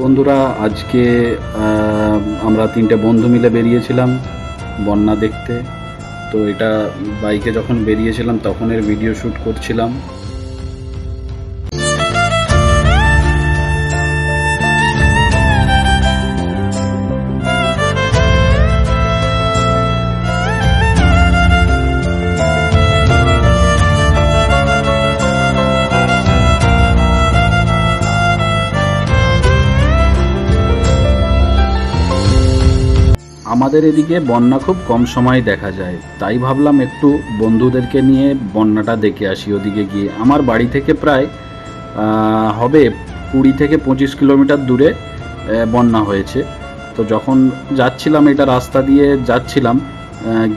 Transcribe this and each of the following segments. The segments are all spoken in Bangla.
বন্ধুরা, আজকে আমরা তিনটে বন্ধু মিলে বেরিয়েছিলাম বন্যা দেখতে। তো এটা বাইকে যখন বেরিয়েছিলাম তখনের ভিডিও শ্যুট করছিলাম। আমাদের এদিকে বন্যা খুব কম সময় দেখা যায়। তাই ভাবলাম একটু বন্ধুদেরকে নিয়ে বন্যাটা দেখে আসি ওদিকে গিয়ে। আমার বাড়ি থেকে প্রায় হবে কুড়ি থেকে পঁচিশ কিলোমিটার দূরে বন্যা হয়েছে। তো যখন যাচ্ছিলাম এটা রাস্তা দিয়ে যাচ্ছিলাম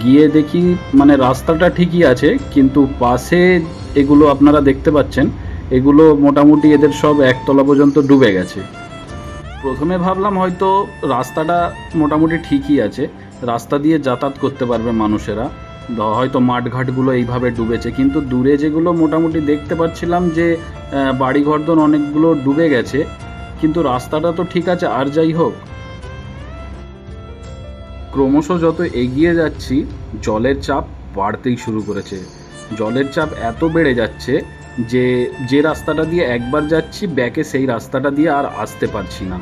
গিয়ে দেখি মানে রাস্তাটা ঠিকই আছে, কিন্তু পাশে এগুলো আপনারা দেখতে পাচ্ছেন, এগুলো মোটামুটি এদের সব একতলা পর্যন্ত ডুবে গেছে। প্রথমে ভাবলাম হয়তো রাস্তাটা মোটামুটি ঠিকই আছে। রাস্তা দিয়ে যাতায়াত করতে পারবে মানুষেরা। হয়তো মাঠঘাটগুলো এইভাবে ডুবেছে। কিন্তু দূরে যেগুলো মোটামুটি দেখতে পাচ্ছিলাম যে আহ, বাড়িঘরদোর অনেকগুলো ডুবে গেছে। কিন্তু রাস্তাটা তো ঠিক আছে আর যাই হোক। ক্রমশ যত এগিয়ে যাচ্ছি জলের চাপ বাড়তেই শুরু করেছে। জলের চাপ এত বেড়ে যাচ্ছে যে যে রাস্তাটা দিয়ে একবার যাচ্ছি, ব্যাকে সেই রাস্তাটা দিয়ে আর আসতে পারছি না।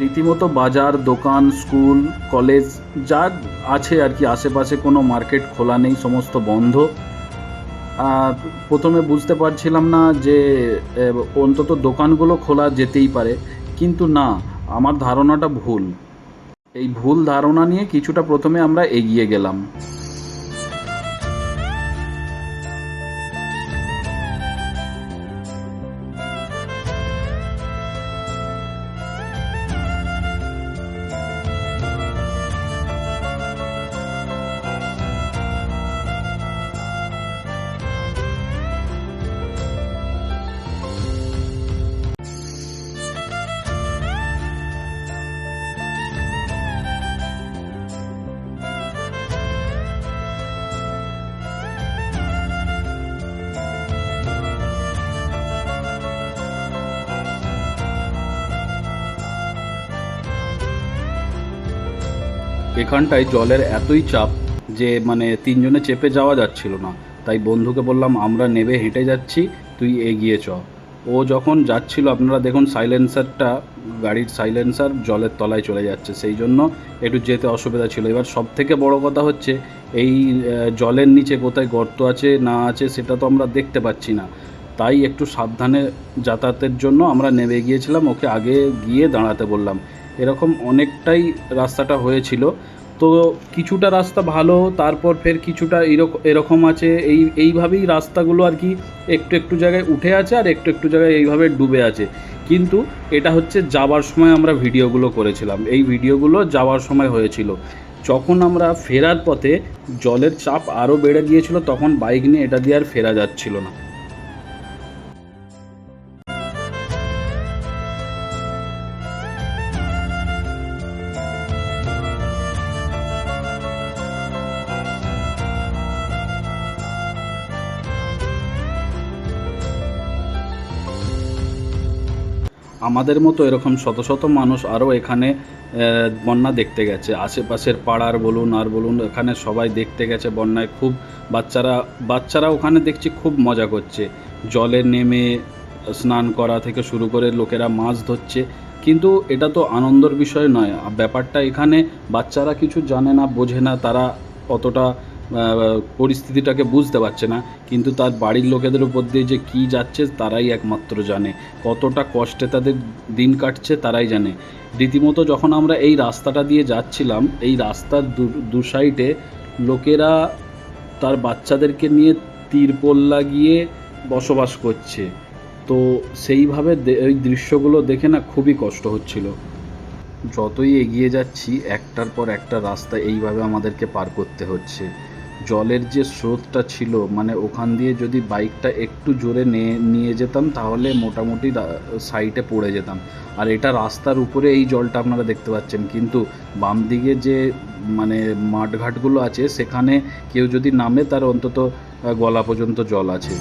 রীতিমতো বাজার, দোকান, স্কুল, কলেজ, যা আছে আর কি, আশেপাশে কোনো মার্কেট খোলা নেই, সমস্ত বন্ধ। প্রথমে বুঝতে পারছিলাম না যে অন্তত দোকানগুলো খোলা যেতেই পারে। কিন্তু না, আমার ধারণাটা ভুল। এই ভুল ধারণা নিয়ে কিছুটা প্রথমে আমরা এগিয়ে গেলাম। এখানটায় জলের এতই চাপ যে মানে তিনজনে চেপে যাওয়া যাচ্ছিল না। তাই বন্ধুকে বললাম, আমরা নেবে, হেঁটে যাচ্ছি, তুই এগিয়ে চ। ও যখন যাচ্ছিল, আপনারা দেখুন সাইলেন্সারটা, গাড়ির সাইলেন্সার জলের তলায় চলে যাচ্ছে। সেই জন্য একটু যেতে অসুবিধা ছিল। এবার সব থেকে বড় কথা হচ্ছে, এই জলের নিচে কোথায় গর্ত আছে, না আছে, সেটা তো আমরা দেখতে পাচ্ছি না। তাই একটু সাবধানে যাতায়াতের জন্য আমরা নেমে গিয়েছিলাম। ওকে আগে গিয়ে দাঁড়াতে বললাম। এরকম অনেকটাই রাস্তাটা হয়েছিল। তো কিছুটা রাস্তা ভালো, তারপর ফের কিছুটা এরকম আছে। এই, এইভাবেই রাস্তাগুলো আর কি একটু একটু জায়গায় উঠে আছে আর একটু একটু জায়গায় এইভাবে ডুবে আছে। কিন্তু এটা হচ্ছে যাওয়ার সময় আমরা ভিডিওগুলো করেছিলাম। এই ভিডিওগুলো যাওয়ার সময় হয়েছিল। যখন আমরা ফেরার পথে জলের চাপ আরও বেড়ে গিয়েছিল, তখন বাইক নিয়ে এটা দিয়ে আর ফেরা যাচ্ছিল না। আমাদের মতো এরকম শত শত মানুষ আরও এখানে বন্যা দেখতে গেছে। আশেপাশের পাড়ার বলুন আর বলুন, এখানে সবাই দেখতে গেছে বন্যায়। খুব বাচ্চারা বাচ্চারা ওখানে দেখছি খুব মজা করছে। জলে নেমে স্নান করা থেকে শুরু করে লোকেরা মাছ ধরছে। কিন্তু এটা তো আনন্দর বিষয় নয়। ব্যাপারটা এখানে বাচ্চারা কিছু জানে না, বোঝে না, তারা অতটা পরিস্থিতিটাকে বুঝতে পারছে না। কিন্তু তার বাড়ির লোকেদের উপর দিয়ে যে কী যাচ্ছে, তারাই একমাত্র জানে। কতটা কষ্টে তাদের দিন কাটছে, তারাই জানে। রীতিমতো যখন আমরা এই রাস্তাটা দিয়ে যাচ্ছিলাম, এই রাস্তার দু- সাইডে লোকেরা তার বাচ্চাদেরকে নিয়ে তিরপল লাগিয়ে বসবাস করছে। তো সেইভাবে ওই দৃশ্যগুলো দেখে না খুবই কষ্ট হচ্ছিল। যতই এগিয়ে যাচ্ছি, একটার পর একটা রাস্তা এইভাবে আমাদেরকে পার করতে হচ্ছে। জলের যে স্রোতটা ছিল মানে ওখান দিয়ে যদি বাইকটা একটু জোরে নিয়ে যেতাম, তাহলে মোটামুটি সাইডে পড়ে যেতাম। আর এটা রাস্তার উপরে এই জলটা আপনারা দেখতে পাচ্ছেন। কিন্তু বাম দিকে যে মানে মাঠঘাটগুলো আছে, সেখানে কেউ যদি নামে, তার অন্তত গলা পর্যন্ত জল আছে।